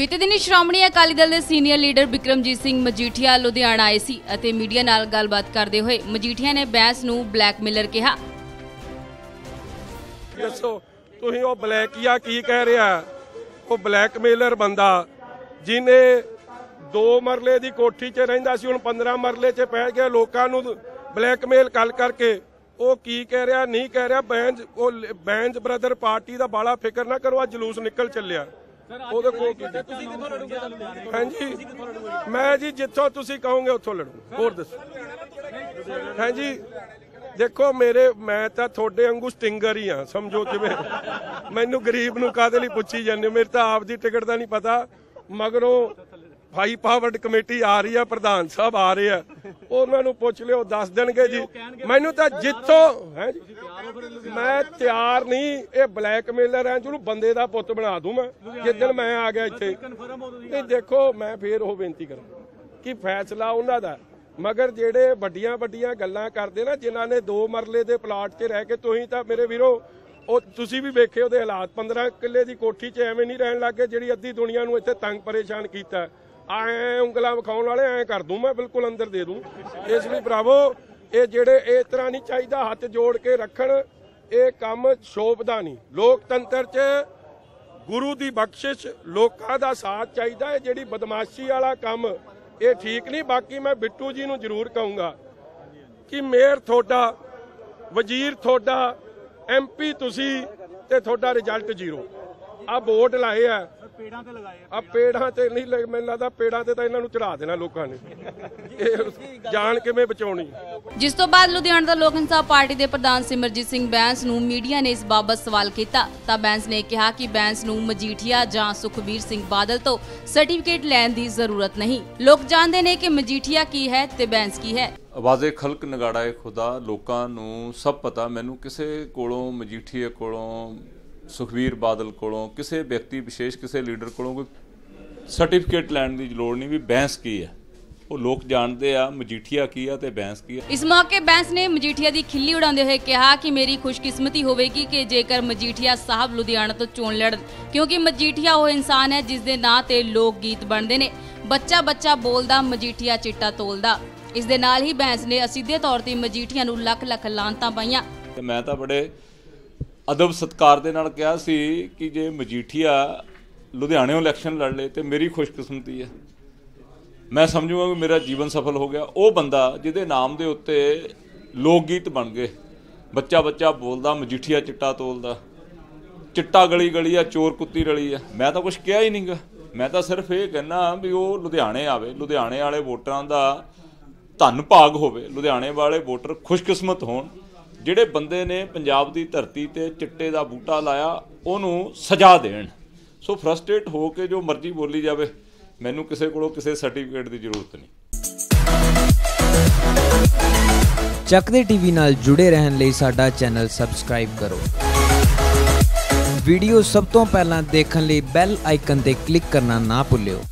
ਬੀਤੇ ਦਿਨੀ ਸ਼੍ਰੋਮਣੀ ਅਕਾਲੀ ਦਲ ਦੇ ਸੀਨੀਅਰ ਲੀਡਰ ਬਿਕਰਮਜੀਤ ਸਿੰਘ ਮਜੀਠੀਆ ਲੁਧਿਆਣਾ ਆਏ ਸੀ ਅਤੇ ਮੀਡੀਆ ਨਾਲ ਗੱਲਬਾਤ ਕਰਦੇ ਹੋਏ ਮਜੀਠੀਆ ਨੇ ਬੈਂਸ ਨੂੰ ਬਲੈਕਮੇਲਰ ਕਿਹਾ। ਦੱਸੋ, ਤੁਸੀਂ ਉਹ ਬਲੈਕੀਆ ਕੀ ਕਹਿ ਰਿਹਾ? ਉਹ ਬਲੈਕਮੇਲਰ ਬੰਦਾ ਜਿਨੇ ਦੋ ਮਰਲੇ ਦੀ ਕੋਠੀ 'ਚ ਰਹਿੰਦਾ ਸੀ, ਹੁਣ 15 ਮਰਲੇ 'ਚ ਪੈ ਗਿਆ, ਲੋਕਾਂ ਨੂੰ ਬਲੈਕਮੇਲ ਕਰ ਕਰਕੇ। ਉਹ ਕੀ ਕਹਿ ਰਿਹਾ, ਨਹੀਂ ਕਹਿ ਰਿਹਾ ਬੈਂਜ ਉਹ ਬੈਂਜ ਬ੍ਰਦਰ ਪਾਰਟੀ ਦਾ ਬਾਲਾ ਫਿਕਰ ਨਾ ਕਰੋ ਆ ਜਲੂਸ ਨਿਕਲ ਚੱਲਿਆ। ਉਹਦੇ ਕੋਲ ਕੀ ਤੁਸੀਂ ਕਿੱਥੋਂ ਲੜੋਗੇ? ਹਾਂਜੀ। ਮੈਂ ਜੀ ਜਿੱਥੋਂ ਤੁਸੀਂ ਕਹੋਗੇ ਉੱਥੋਂ ਲੜੂ। ਹੋਰ ਦੱਸੋ। ਹਾਂਜੀ। ਦੇਖੋ ਮੇਰੇ ਮੈਂ ਤਾਂ ਤੁਹਾਡੇ ਵਾਂਗੂ ਸਟਿੰਗਰ ਹੀ ਆ ਸਮਝੋ ਕਿਵੇਂ? ਮੈਨੂੰ ਗਰੀਬ ਨੂੰ ਕਾਹਦੇ ਲਈ ਪੁੱਛੀ ਜਾਂਦੇ? ਮੇਰੇ ਤਾਂ ਆਪ ਦੀ ਟਿਕਟ ਦਾ ਨਹੀਂ ਪਤਾ। ਮਗਰੋਂ ਹਾਈ ਪਾਵਰਡ ਕਮੇਟੀ ਆ ਰਹੀ ਆ, ਪ੍ਰਧਾਨ ਸਾਹਿਬ ਆ ਰਹੇ ਆ। ਉਹਨਾਂ ਨੂੰ ਪੁੱਛ ਲਿਓ, ਦੱਸ ਦੇਣਗੇ ਜੀ। ਮੈਨੂੰ ਤਾਂ ਜਿੱਥੋਂ ਹੈ ਮੈਂ ਤਿਆਰ ਨਹੀਂ, ਇਹ ਬਲੈਕਮੇਲਰ ਹੈ ਜਿਹਨੂੰ ਬੰਦੇ ਦਾ ਪੁੱਤ ਬਣਾ ਦੂੰ ਮੈਂ। ਜਿੱਦਣ ਮੈਂ ਆ ਗਿਆ ਇੱਥੇ। ਨਹੀਂ, ਦੇਖੋ, ਮੈਂ ਫੇਰ ਉਹ ਬੇਨਤੀ ਕਰਾਂ ਕਿ ਫੈਸਲਾ ਉਹਨਾਂ ਦਾ। ਮਗਰ ਜਿਹੜੇ ਵੱਡੀਆਂ ਵੱਡੀਆਂ ਗੱਲਾਂ ਕਰਦੇ ਨਾ, ਜਿਨ੍ਹਾਂ ਨੇ ਦੋ ਮਰਲੇ ਦੇ ਪਲਾਟ 'ਚ ਰਹਿ ਕੇ ਤੁਸੀਂ ਤਾਂ ਮੇਰੇ ਵੀਰੋ, ਉਹ ਤੁਸੀਂ ਵੀ ਵੇਖੇ ਉਹਦੇ ਹਾਲਾਤ। 15 ਕਿੱਲੇ ਦੀ ਕੋਠੀ 'ਚ ਐਵੇਂ ਨਹੀਂ ਰਹਿਣ ਲੱਗੇ ਜਿਹੜੀ ਅੱਧੀ ਦੁਨੀਆ ਨੂੰ ਇੱਥੇ ਤੰਗ ਪਰੇਸ਼ਾਨ ਕੀਤਾ। ਐ ਉਂਗਲਾਂ ਵਿਖਾਉਣ ਵਾਲੇ ਐ ਕਰ ਦੂੰ, ਮੈਂ ਬਿਲਕੁਲ ਅੰਦਰ ਦੇ ਦੂੰ। ਇਸ ਲਈ ਭਰਾਵੋ, ਇਹ ਜਿਹੜੇ ਇਸ ਤਰ੍ਹਾਂ ਨਹੀਂ ਚਾਹੀਦਾ ਹੱਥ ਜੋੜ ਕੇ ਰੱਖਣ, ਇਹ ਕੰਮ ਸ਼ੋਭਦਾ ਨਹੀਂ। ਲੋਕਤੰਤਰ 'ਚ ਗੁਰੂ ਦੀ ਬਖਸ਼ਿਸ਼ ਲੋਕਾਂ ਦਾ ਸਾਥ ਚਾਹੀਦਾ ਹੈ ਜਿਹੜੀ ਬਦਮਾਸ਼ੀ ਵਾਲਾ ਕੰਮ, ਇਹ ਠੀਕ ਨਹੀਂ। ਬਾਕੀ ਮੈਂ ਬਿੱਟੂ ਜੀ ਨੂੰ ਜ਼ਰੂਰ ਕਹੂੰਗਾ ਕਿ ਮੇਅਰ ਤੁਹਾਡਾ, ਵਜ਼ੀਰ ਤੁਹਾਡਾ ਐਮਪੀ ਤੁਸੀਂ ਤੇ ਤੁਹਾਡਾ ਰਿਜ਼ਲਟ ਜ਼ੀਰੋ। ਆ ਵੋਟ ਲਾਏ ਆ। ਪੇੜਾਂ ਤੇ ਲਗਾਏ ਆ ਪੇੜਾਂ ਤੇ ਨਹੀਂ ਲੱਗ- ਮੈਨੂੰ ਲੱਗਦਾ ਪੇੜਾਂ ਤੇ ਤਾਂ ਇਹਨਾਂ ਨੂੰ ਚੜਾ ਦੇਣਾ ਲੋਕਾਂ ਨੇ। ਇਹ ਜਾਣ ਕਿਵੇਂ ਬਚਾਉਣੀ। ਜਿਸ ਤੋਂ ਬਾਅਦ ਲੁਧਿਆਣਾ ਦਾ ਲੋਕ ਇਨਸਾਫ ਪਾਰਟੀ ਦੇ ਪ੍ਰਧਾਨ ਸਿਮਰਜੀਤ ਸਿੰਘ ਬੈਂਸ ਨੂੰ ਮੀਡੀਆ ਨੇ ਇਸ ਬਾਬਤ ਸਵਾਲ ਕੀਤਾ। ਤਾਂ ਬੈਂਸ ਨੇ ਕਿਹਾ ਕਿ ਬੈਂਸ ਨੂੰ ਮਜੀਠੀਆ ਜਾਂ ਸੁਖਬੀਰ ਸਿੰਘ ਬਾਦਲ ਤੋਂ ਸਰਟੀਫਿਕੇਟ ਲੈਣ ਦੀ ਜ਼ਰੂਰਤ ਨਹੀਂ। ਲੋਕ ਜਾਣਦੇ ਨੇ ਕਿ ਮਜੀਠੀਆ ਕੀ ਹੈ ਤੇ ਬੈਂਸ ਕੀ ਹੈ। ਆਵਾਜ਼ੇ ਖਲਕ ਨਗਾੜਾ ਏ ਖੁਦਾ ਲੋਕਾਂ ਨੂੰ ਸਭ ਪਤਾ। ਮੈਨੂੰ ਕਿਸੇ ਕੋਲੋਂ ਮਜੀਠੀਏ ਕੋਲੋਂ ਸੁਖਵੀਰ ਬਾਦਲ ਕੋਲੋਂ ਕਿਸੇ ਵਿਅਕਤੀ ਵਿਸ਼ੇਸ਼ ਕਿਸੇ ਲੀਡਰ ਕੋਲੋਂ ਕੋਈ ਸਰਟੀਫਿਕੇਟ ਲੈਣ ਦੀ ਲੋੜ ਨਹੀਂ ਵੀ ਬੈਂਸ ਕੀ ਹੈ? ਉਹ ਲੋਕ ਜਾਣਦੇ ਆ ਮਜੀਠੀਆ ਕੀ ਆ ਤੇ ਬੈਂਸ ਕੀ ਆ? ਇਸ ਮੌਕੇ ਬੈਂਸ ਨੇ ਮਜੀਠੀਆ ਦੀ ਖਿੱਲੀ ਉਡਾਉਂਦੇ ਹੋਏ ਕਿਹਾ ਕਿ ਮੇਰੀ ਖੁਸ਼ਕਿਸਮਤੀ ਹੋਵੇਗੀ ਕਿ ਜੇਕਰ ਮਜੀਠੀਆ ਸਾਹਿਬ ਲੁਧਿਆਣਾ ਤੋਂ ਚੋਣ ਲੜਨ ਕਿਉਂਕਿ ਮਜੀਠੀਆ ਉਹ ਇਨਸਾਨ ਹੈ ਜਿਸ ਦੇ ਨਾਂ ਤੇ ਲੋਕ ਗੀਤ ਬਣਦੇ ਨੇ। ਬੱਚਾ ਬੱਚਾ ਬੋਲਦਾ ਮਜੀਠੀਆ ਚਿੱਟਾ ਤੋਲਦਾ। ਇਸ ਦੇ ਨਾਲ ਹੀ ਬੈਂਸ ਨੇ ਅਸਿੱਧੇ ਤੌਰ ਤੇ ਮਜੀਠੀਆ ਨੂੰ ਲੱਖ ਲੱਖ ਲਾਂਤਾਂ ਪਾਈਆਂ। ਤੇ ਮੈਂ ਤਾਂ ਬੜੇ ਅਦਬ ਸਤਕਾਰ ਦੇ ਨਾਲ ਕਿਹਾ ਸੀ ਕਿ ਜੇ ਮਜੀਠੀਆ ਲੁਧਿਆਣਿਓਂ ਇਲੈਕਸ਼ਨ ਲੜ ਲੇ ਤੇ ਮੇਰੀ ਖੁਸ਼ਕਿਸਮਤੀ ਹੈ। ਮੈਂ ਸਮਝੂਗਾ ਕਿ ਮੇਰਾ ਜੀਵਨ ਸਫਲ ਹੋ ਗਿਆ। ਉਹ ਬੰਦਾ ਜਿਹਦੇ ਨਾਮ ਦੇ ਉੱਤੇ ਲੋਕ ਗੀਤ ਬਣ ਗਏ। ਬੱਚਾ ਬੱਚਾ ਬੋਲਦਾ, ਮਜੀਠੀਆ ਚਿੱਟਾ ਤੋਲਦਾ। ਚਿੱਟਾ ਗਲੀ ਗਲੀ ਆ, ਚੋਰ ਕੁੱਤੀ ਰਲੀ ਆ। ਮੈਂ ਤਾਂ ਕੁਝ ਕਿਹਾ ਹੀ ਨਹੀਂਗਾ ਮੈਂ ਤਾਂ ਸਿਰਫ ਇਹ ਕਹਿਣਾ ਵੀ ਉਹ ਲੁਧਿਆਣੇ ਆਵੇ। ਲੁਧਿਆਣੇ ਵਾਲੇ ਵੋਟਰਾਂ ਦਾ ਧੰਨ ਭਾਗ ਹੋਵੇ। ਲੁਧਿਆਣੇ ਵਾਲੇ ਵੋਟਰ ਖੁਸ਼ਕਿਸਮਤ ਹੋਣ। ਜਿਹੜੇ ਬੰਦੇ ਨੇ ਪੰਜਾਬ ਦੀ ਧਰਤੀ ਤੇ ਚਿੱਟੇ ਦਾ ਬੂਟਾ ਲਾਇਆ, ਉਹਨੂੰ ਸਜ਼ਾ ਦੇਣ। ਸੋ ਫਰਸਟ੍ਰੇਟ ਹੋ ਕੇ ਜੋ ਮਰਜ਼ੀ ਬੋਲੀ ਜਾਵੇ, ਮੈਨੂੰ ਕਿਸੇ ਕੋਲੋਂ ਕਿਸੇ ਸਰਟੀਫਿਕੇਟ ਦੀ ਜ਼ਰੂਰਤ ਨਹੀਂ। ਚੱਕਦੇ ਟੀਵੀ ਨਾਲ ਜੁੜੇ ਰਹਿਣ ਲਈ ਸਾਡਾ ਚੈਨਲ ਸਬਸਕ੍ਰਾਈਬ ਕਰੋ। ਵੀਡੀਓ ਸਭ ਤੋਂ ਪਹਿਲਾਂ ਦੇਖਣ ਲਈ ਬੈਲ ਆਈਕਨ ਤੇ ਕਲਿੱਕ ਕਰਨਾ ਨਾ ਭੁੱਲਿਓ।